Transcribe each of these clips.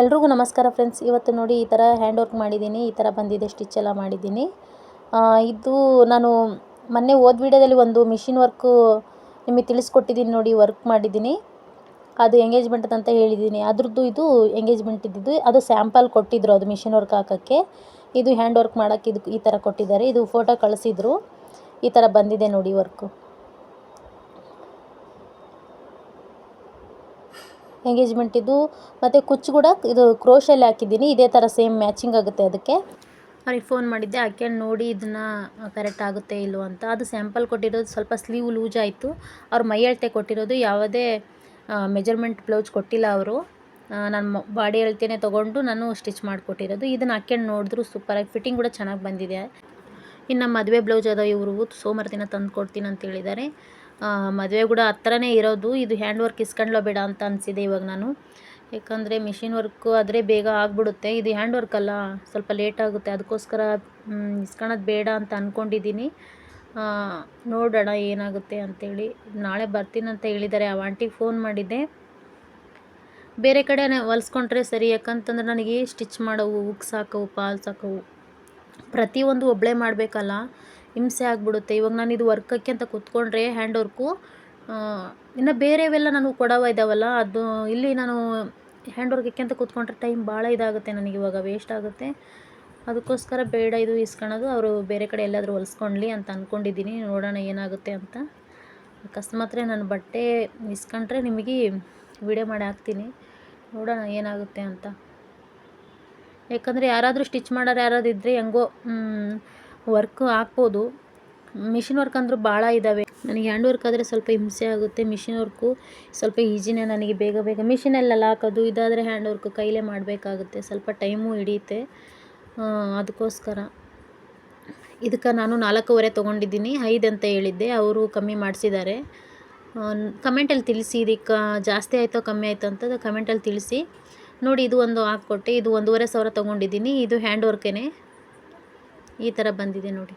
ಎಲ್ರಿಗೂ ನಮಸ್ಕಾರ ಫ್ರೆಂಡ್ಸ್. ಇವತ್ತು ನೋಡಿ ಈ ಥರ ಹ್ಯಾಂಡ್ ವರ್ಕ್ ಮಾಡಿದ್ದೀನಿ, ಈ ಥರ ಬಂದಿದೆ, ಸ್ಟಿಚ್ ಎಲ್ಲ ಮಾಡಿದ್ದೀನಿ. ಇದು ನಾನು ಮೊನ್ನೆ ಓದ್ ವಿಡಿಯೋದಲ್ಲಿ ಒಂದು ಮಿಷಿನ್ ವರ್ಕು ನಿಮಗೆ ತಿಳಿಸ್ಕೊಟ್ಟಿದ್ದೀನಿ ನೋಡಿ, ವರ್ಕ್ ಮಾಡಿದ್ದೀನಿ. ಅದು ಎಂಗೇಜ್ಮೆಂಟ್ ಅಂತ ಹೇಳಿದ್ದೀನಿ. ಅದ್ರದ್ದು ಇದು ಎಂಗೇಜ್ಮೆಂಟ್ ಇದ್ದಿದ್ದು, ಅದು ಸ್ಯಾಂಪಲ್ ಕೊಟ್ಟಿದ್ದರು ಅದು ಮಿಷಿನ್ ವರ್ಕ್ ಹಾಕೋಕ್ಕೆ. ಇದು ಹ್ಯಾಂಡ್ ವರ್ಕ್ ಮಾಡೋಕ್ಕೆ ಇದು ಈ ಥರ ಕೊಟ್ಟಿದ್ದಾರೆ. ಇದು ಫೋಟೋ ಕಳಿಸಿದ್ರು. ಈ ಥರ ಬಂದಿದೆ ನೋಡಿ ವರ್ಕು. ಎಂಗೇಜ್ಮೆಂಟ್ ಇದು. ಮತ್ತು ಕುಚ್ಚು ಕೂಡ ಇದು ಕ್ರೋಶಲ್ಲಿ ಹಾಕಿದ್ದೀನಿ. ಇದೇ ಥರ ಸೇಮ್ ಮ್ಯಾಚಿಂಗ್ ಆಗುತ್ತೆ ಅದಕ್ಕೆ. ಅವ್ರಿಗೆ ಫೋನ್ ಮಾಡಿದ್ದೆ ಹಾಕ್ಯಂಡು ನೋಡಿ ಇದನ್ನು ಕರೆಕ್ಟ್ ಆಗುತ್ತೆ ಇಲ್ವೋ ಅಂತ. ಅದು ಸ್ಯಾಂಪಲ್ ಕೊಟ್ಟಿರೋದು ಸ್ವಲ್ಪ ಸ್ಲೀವ್ ಲೂಜ್ ಆಯಿತು. ಅವ್ರ ಮೈ ಅಳತೆ ಕೊಟ್ಟಿರೋದು, ಯಾವುದೇ ಮೆಜರ್ಮೆಂಟ್ ಬ್ಲೌಸ್ ಕೊಟ್ಟಿಲ್ಲ ಅವರು. ನಾನು ಬಾಡಿ ಅಳತೆನೇ ತೊಗೊಂಡು ನಾನು ಸ್ಟಿಚ್ ಮಾಡಿಕೊಟ್ಟಿರೋದು. ಇದನ್ನು ಹಾಕ್ಯಂಡು ನೋಡಿದ್ರು ಸೂಪರಾಗಿ ಫಿಟ್ಟಿಂಗ್ ಕೂಡ ಚೆನ್ನಾಗಿ ಬಂದಿದೆ. ಇನ್ನು ಮದುವೆ ಬ್ಲೌಸ್ ಅದಾವೆ ಇವರು ಸೋಮವಾರ ದಿನ ತಂದು ಕೊಡ್ತೀನಿ ಅಂತ ಹೇಳಿದ್ದಾರೆ. ಮದುವೆ ಕೂಡ ಹತ್ರನೇ ಇರೋದು. ಇದು ಹ್ಯಾಂಡ್ ವರ್ಕ್ ಇಸ್ಕೊಂಡ್ಲೋ ಬೇಡ ಅಂತ ಅನಿಸಿದೆ ಇವಾಗ ನಾನು. ಯಾಕಂದರೆ ಮಿಷಿನ್ ವರ್ಕು ಆದರೆ ಬೇಗ ಆಗಿಬಿಡುತ್ತೆ. ಇದು ಹ್ಯಾಂಡ್ ವರ್ಕ್ ಅಲ್ಲ, ಸ್ವಲ್ಪ ಲೇಟ್ ಆಗುತ್ತೆ. ಅದಕ್ಕೋಸ್ಕರ ಇಸ್ಕೊಳೋದು ಬೇಡ ಅಂತ ಅಂದ್ಕೊಂಡಿದ್ದೀನಿ ನೋಡೋಣ ಏನಾಗುತ್ತೆ ಅಂತೇಳಿ. ನಾಳೆ ಬರ್ತೀನಿ ಅಂತ ಹೇಳಿದ್ದಾರೆ ಆ ಆಂಟಿಗೆ ಫೋನ್ ಮಾಡಿದ್ದೆ. ಬೇರೆ ಕಡೆ ಹೊಲ್ಸ್ಕೊಂಡ್ರೆ ಸರಿ. ಯಾಕಂತಂದ್ರೆ ನನಗೆ ಸ್ಟಿಚ್ ಮಾಡೋವು ಉಕ್ಸ್ ಹಾಕೋವು ಪಾಲ್ಸ್ ಹಾಕೋವು ಪ್ರತಿಯೊಂದು ಒಬ್ಬಳೇ ಮಾಡಬೇಕಲ್ಲ. ಹಿಂಸೆ ಆಗಿಬಿಡುತ್ತೆ. ಇವಾಗ ನಾನು ಇದು ವರ್ಕಕ್ಕೆ ಅಂತ ಕೂತ್ಕೊಂಡ್ರೆ ಹ್ಯಾಂಡ್ ವರ್ಕು ಇನ್ನು ಬೇರೆವೆಲ್ಲ ನನಗೆ ಕೊಡವ ಇದ್ದಾವಲ್ಲ ಅದು ಇಲ್ಲಿ ನಾನು ಹ್ಯಾಂಡ್ ವರ್ಕಕ್ಕೆ ಅಂತ ಕೂತ್ಕೊಂಡ್ರೆ ಟೈಮ್ ಭಾಳ ಇದಾಗುತ್ತೆ ನನಗೆ ಇವಾಗ, ವೇಸ್ಟ್ ಆಗುತ್ತೆ. ಅದಕ್ಕೋಸ್ಕರ ಬೇಡ ಇದು ಇಸ್ಕೊಳೋದು ಅವರು ಬೇರೆ ಕಡೆ ಎಲ್ಲಾದರೂ ಹೊಲ್ಸ್ಕೊಳ್ಳಿ ಅಂತ ಅಂದ್ಕೊಂಡಿದ್ದೀನಿ ನೋಡೋಣ ಏನಾಗುತ್ತೆ ಅಂತ. ಅಕಸ್ಮಾತ್ರೆ ನಾನು ಬಟ್ಟೆ ಇಸ್ಕೊಂಡ್ರೆ ನಿಮಗೆ ವಿಡಿಯೋ ಮಾಡಿ ಹಾಕ್ತೀನಿ. ನೋಡೋಣ ಏನಾಗುತ್ತೆ ಅಂತ. ಯಾಕಂದರೆ ಯಾರಾದರೂ ಸ್ಟಿಚ್ ಮಾಡೋರು ಯಾರಾದ್ರು ಇದ್ದರೆ ಹೆಂಗೋ ವರ್ಕು ಹಾಕ್ಬೋದು. ಮಿಷಿನ್ ವರ್ಕ್ ಅಂದರೂ ಭಾಳ ಇದ್ದಾವೆ ನನಗೆ ಹ್ಯಾಂಡ್ ವರ್ಕ್ ಆದರೆ ಸ್ವಲ್ಪ ಹಿಂಸೆ ಆಗುತ್ತೆ. ಮಿಷಿನ್ ವರ್ಕು ಸ್ವಲ್ಪ ಈಜಿನೇ ನನಗೆ ಬೇಗ ಬೇಗ ಮಿಷಿನಲ್ಲೆಲ್ಲ ಹಾಕೋದು, ಇದಾದರೆ ಹ್ಯಾಂಡ್ ವರ್ಕು ಕೈಲೇ ಮಾಡಬೇಕಾಗುತ್ತೆ. ಸ್ವಲ್ಪ ಟೈಮು ಹಿಡಿಯುತ್ತೆ. ಅದಕ್ಕೋಸ್ಕರ. ಇದಕ್ಕೆ ನಾನು ನಾಲ್ಕೂವರೆ ತೊಗೊಂಡಿದ್ದೀನಿ. ಐದು ಅಂತ ಹೇಳಿದ್ದೆ. ಅವರು ಕಮ್ಮಿ ಮಾಡಿಸಿದ್ದಾರೆ. ಕಮೆಂಟಲ್ಲಿ ತಿಳಿಸಿ. ಇದಕ್ಕೆ ಜಾಸ್ತಿ ಆಯಿತೋ ಕಮ್ಮಿ ಆಯಿತು ಅಂತ ಕಮೆಂಟಲ್ಲಿ ತಿಳಿಸಿ. ನೋಡಿ, ಇದು ಒಂದು ಹಾಕ್ಕೊಟ್ಟೆ. ಇದು ಒಂದೂವರೆ ಸಾವಿರ ತೊಗೊಂಡಿದ್ದೀನಿ. ಇದು ಹ್ಯಾಂಡ್ ವರ್ಕೇ ಈ ಥರ ಬಂದಿದೆ ನೋಡಿ.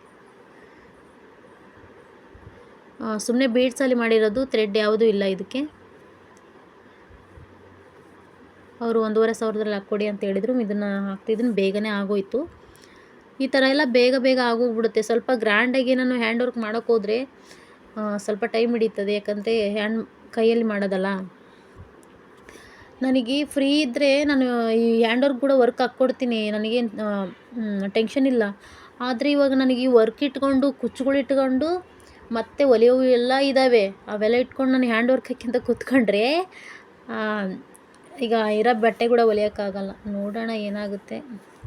ಸುಮ್ಮನೆ ಬೀಡ್ಸಲ್ಲಿ ಮಾಡಿರೋದು ಥ್ರೆಡ್ ಯಾವುದೂ ಇಲ್ಲ ಇದಕ್ಕೆ. ಅವರು ಒಂದೂವರೆ ಸಾವಿರದಲ್ಲಿ ಹಾಕ್ಕೊಡಿ ಅಂತ ಹೇಳಿದರು, ಇದನ್ನು ಹಾಕ್ತಿದ್ದೀನಿ ಬೇಗನೆ ಆಗೋಯಿತು. ಈ ಥರ ಎಲ್ಲ ಬೇಗ ಬೇಗ ಆಗೋಗ್ಬಿಡುತ್ತೆ. ಸ್ವಲ್ಪ ಗ್ರ್ಯಾಂಡಾಗಿ ನಾನು ಹ್ಯಾಂಡ್ ವರ್ಕ್ ಮಾಡೋಕ್ಕೋದ್ರೆ ಸ್ವಲ್ಪ ಟೈಮ್ ಹಿಡಿತದೆ ಯಾಕಂದರೆ ಹ್ಯಾಂಡ್ ಕೈಯಲ್ಲಿ ಮಾಡೋದಲ್ಲ. ನನಗೆ ಫ್ರೀ ಇದ್ದರೆ ನಾನು ಈ ಹ್ಯಾಂಡ್ ವರ್ಕ್ ಕೂಡ ವರ್ಕ್ ಹಾಕ್ಕೊಡ್ತೀನಿ. ನನಗೇನು ಟೆನ್ಷನ್ ಇಲ್ಲ. ಆದರೆ ಇವಾಗ ನನಗೆ ಈ ವರ್ಕ್ ಇಟ್ಕೊಂಡು, ಕುಚ್ಚುಗಳು ಇಟ್ಕೊಂಡು, ಮತ್ತು ಹೊಲಿಯೋವು ಎಲ್ಲ ಇದ್ದಾವೆ ಅವೆಲ್ಲ ಇಟ್ಕೊಂಡು ನಾನು ಹ್ಯಾಂಡ್ ವರ್ಕ್ ಕೂತ್ಕೊಂಡ್ರೆ ಈಗ ಇರೋ ಬಟ್ಟೆ ಕೂಡ ಹೊಲಿಯೋಕ್ಕಾಗಲ್ಲ ನೋಡೋಣ ಏನಾಗುತ್ತೆ.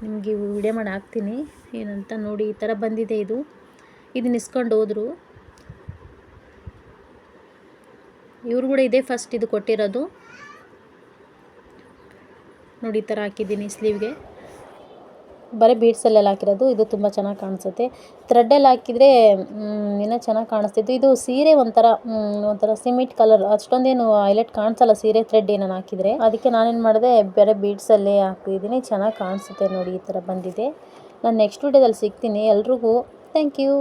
ನಿಮಗೆ ವಿಡಿಯೋ ಮಾಡಿ ಹಾಕ್ತೀನಿ. ಏನಂತ ನೋಡಿ ಈ ಥರ ಬಂದಿದೆ ಇದು. ಇದನ್ನ ಇಸ್ಕೊಂಡು ಹೋದರು. ಇವರು ಕೂಡ ಇದೇ ಫಸ್ಟ್ ಇದು ಕೊಟ್ಟಿರೋದು. ನೋಡಿ ಈ ಥರ ಹಾಕಿದ್ದೀನಿ ಸ್ಲೀವ್ಗೆ ಬರೀ ಬೀಡ್ಸಲ್ಲೆಲ್ಲ ಹಾಕಿರೋದು, ಇದು ತುಂಬ ಚೆನ್ನಾಗಿ ಕಾಣಿಸುತ್ತೆ. ಥ್ರೆಡ್ಡಲ್ಲಿ ಹಾಕಿದರೆ ಇನ್ನೂ ಚೆನ್ನಾಗಿ ಕಾಣಿಸ್ತಿತ್ತು. ಇದು ಸೀರೆ ಒಂಥರ ಒಂಥರ ಸಿಮೆಂಟ್ ಕಲರ್ ಅಷ್ಟೊಂದೇನು ಹೈಲೈಟ್ ಕಾಣಿಸಲ್ಲ ಸೀರೆ ಥ್ರೆಡ್ ಏನಾನು ಹಾಕಿದರೆ. ಅದಕ್ಕೆ ನಾನೇನು ಮಾಡಿದೆ, ಬೇರೆ ಬೀಡ್ಸಲ್ಲೇ ಹಾಕಿದ್ದೀನಿ ಚೆನ್ನಾಗಿ ಕಾಣಿಸುತ್ತೆ ನೋಡಿ ಈ ಥರ ಬಂದಿದೆ. ನಾನು ನೆಕ್ಸ್ಟ್ ವಿಡಿಯೋದಲ್ಲಿ ಸಿಗ್ತೀನಿ ಎಲ್ರಿಗೂ. Thank you